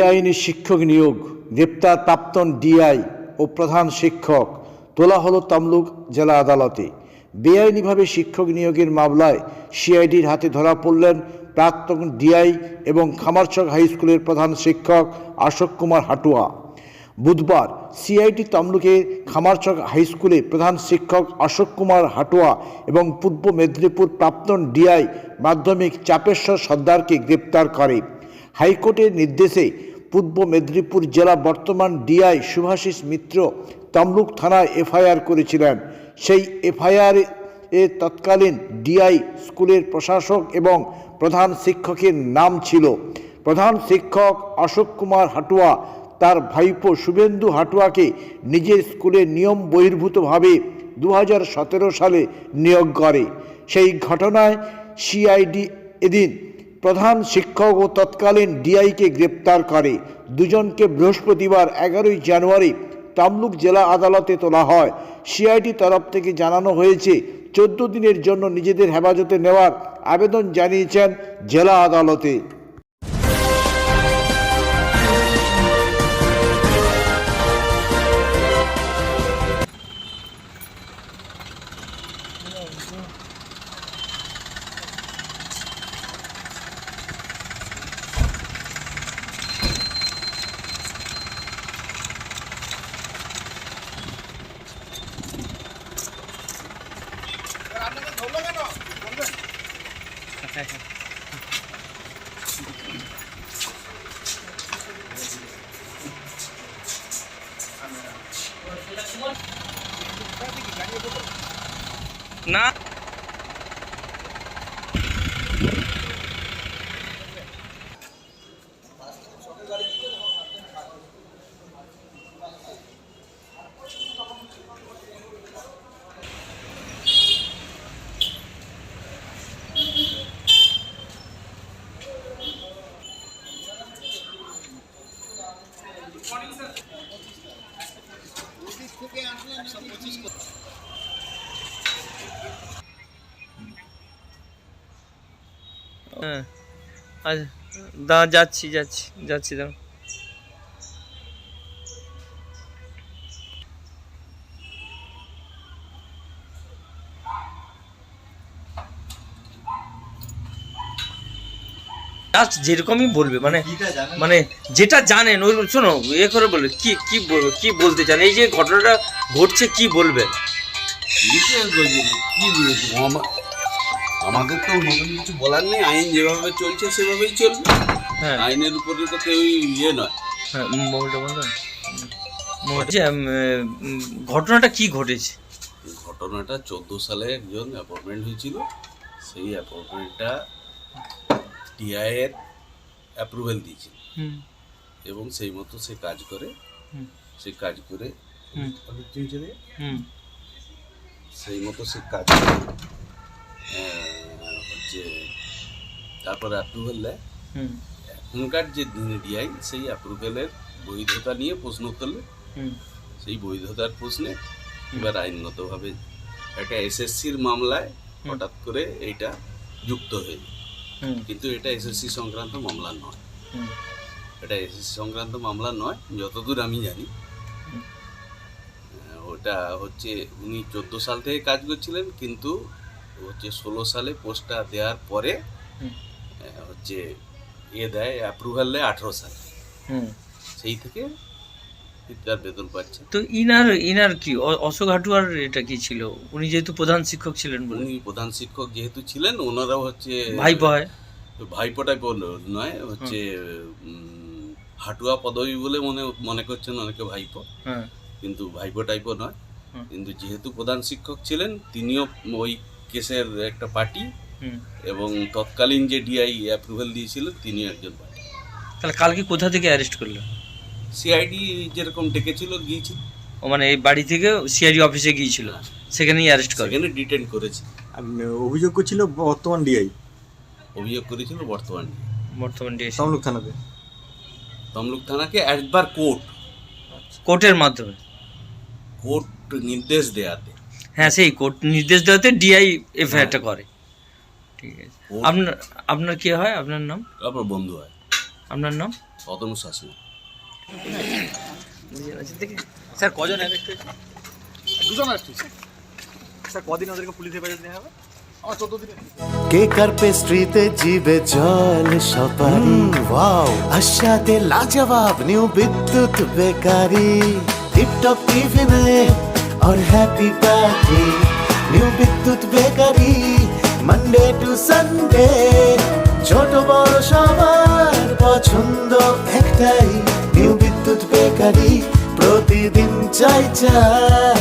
বেআইনি শিক্ষক নিয়োগ, গ্রেপ্তার প্রাক্তন ডিআই ও প্রধান শিক্ষক তোলা হলো তমলুক জেলা আদালতে। বেআইনিভাবে শিক্ষক নিয়োগের মামলায় সিআইডির হাতে ধরা পড়লেন প্রাক্তন ডিআই এবং খামারচক হাই স্কুলের প্রধান শিক্ষক অশোক কুমার হাটুয়া। বুধবার সিআইটি তমলুকের খামারচক হাই স্কুলে প্রধান শিক্ষক অশোক কুমার হাটুয়া এবং পূর্ব মেদিনীপুর প্রাক্তন ডিআই মাধ্যমিক চাপেশ্বর সর্দারকে গ্রেপ্তার করে। হাইকোর্টের নির্দেশে পূর্ব মেদিনীপুর জেলা বর্তমান ডিআই শুভাশিস মিত্র তমলুক থানায় এফআইআর করেছিলেন। সেই এফআইআর এ তৎকালীন ডিআই স্কুলের প্রশাসক এবং প্রধান শিক্ষকের নাম ছিল। প্রধান শিক্ষক অশোক কুমার হাটুয়া তার ভাইপো শুভেন্দু হাটুয়াকে নিজের স্কুলে নিয়ম বহির্ভূতভাবে দু হাজার সতেরো সালে নিয়োগ করে। সেই ঘটনায় সিআইডি এদিন প্রধান শিক্ষক ও তৎকালীন ডিআইকে গ্রেপ্তার করে। দুজনকে বৃহস্পতিবার এগারোই জানুয়ারি তামলুক জেলা আদালতে তোলা হয়। সিআইডি তরফ থেকে জানানো হয়েছে, চোদ্দ দিনের জন্য নিজেদের হেফাজতে নেওয়ার আবেদন জানিয়েছেন জেলা আদালতে। না হ্যাঁ আচ্ছা দাঁড়া যাচ্ছি যাচ্ছি যাচ্ছি দাঁড়া। জাস্ট যেরকমই বলবে মানে মানে যেটা জানেন ওই শোনো এ করে বলবে কি কি বলবে কি বলতে চান? এই যে ঘটনাটা ঘটছে কি বলবে? বিশেষ কি বলছি? আমা- আমাদের তো নতুন কিছু বলার নেই আইন যেভাবে চলছে সেভাবেই চলবে। হ্যাঁ। আইনের উপরে তো কেউ ইয়ে নয়। হ্যাঁ মোবাইলটা বন্ধ ঘটনাটা কি ঘটেছে? ঘটনাটা চোদ্দ সালে একজন অ্যাপয়েন্টমেন্ট হয়েছিল। সেই অ্যাপয়েন্টমেন্টটা টিআইয়ের অ্যাপ্রুভেল দিয়েছিল। হুম। এবং সেই মতো সে কাজ করে। হুম। সে কাজ করে সেই মতো সে কাজ করে হচ্ছে তারপর অ্যাপ্রুভেল দেয় হুম। এখনকার যে ডিআই সেই অ্যাপ্রুভেলের বৈধতা নিয়ে প্রশ্ন করলে হুম। সেই বৈধতার প্রশ্নে এবার আইনগতভাবে একটা এসএসসির মামলায় হঠাৎ করে এইটা যুক্ত হয়ে কিন্তু এটা এসএসসি সংক্রান্ত মামলা নয়। এটা এসএসসি সংক্রান্ত মামলা নয় যতদূর আমি জানি। ওটা হচ্ছে উনি চোদ্দ সাল থেকে কাজ করছিলেন কিন্তু হচ্ছে ষোলো সালে পোস্টটা দেওয়ার পরে হচ্ছে এ দেয় অ্যাপ্রুভাল দেয় আঠেরো সালে। সেই থেকে তার বেতন পাচ্ছে। তো ইনার ইনার কি? অশোক হাটুয়ার এটা কি ছিল? উনি যেহেতু প্রধান শিক্ষক ছিলেন বলে। উনি প্রধান শিক্ষক যেহেতু ছিলেন ওনারাও হচ্ছে ভাইপো হয়। ভাইপোটাই নয় হচ্ছে হাটুয়া পদবী বলে মনে মনে করছেন অনেকে ভাইপো। হ্যাঁ। কিন্তু ভাইপো টাইপও নয়। কিন্তু যেহেতু প্রধান শিক্ষক ছিলেন তিনিও ওই কেসের একটা পার্টি এবং তৎকালীন যে ডিআই অ্যাপ্রুভাল দিয়েছিলেন তিনি একজন পার্টি। তাহলে কালকে কোথা থেকে অ্যারেস্ট করল সিআইডি যেরকম ডেকেছিল গিয়েছিল। ও মানে এই বাড়ি থেকে সিআইডি অফিসে গিয়েছিল। সেখানেই অ্যারেস্ট করে। সেখানে ডিটেন করেছে। আর অভিযোগ করছিল বর্তমান ডিআই অভিযোগ করেছিল বর্তমান বর্তমান ডিআই তমলুক থানাতে। তমলুক থানাকে একবার কোর্ট। কোর্টের মাধ্যমে। কোর্ট নির্দেশ দেয়াতে। হ্যাঁ সেই কোর্ট নির্দেশ দেওয়াতে ডিআই এফআইআরটা করে। ঠিক আছে। আপনার আপনার কি হয়? আপনার নাম? তারপর বন্ধু হয়। আপনার নাম? অতনু শাসন স্যার কজন অ্যারেস্ট হয়েছে দুজন আসছে স্যার কদিন ওদেরকে পুলিশ হেফাজত নেওয়া হবে আমার চোদ্দ দিনে কেকার পেস্ট্রিতে জিবে জল সপারি ওয়াও আশাতে লাজবাব নিউ বিদ্যুৎ বেকারি টিপটপ টিফিনে और happy party new Bidyut bakery Monday to Sunday ছোট বড় সবার বেকারি প্রতিদিন চাই চাই।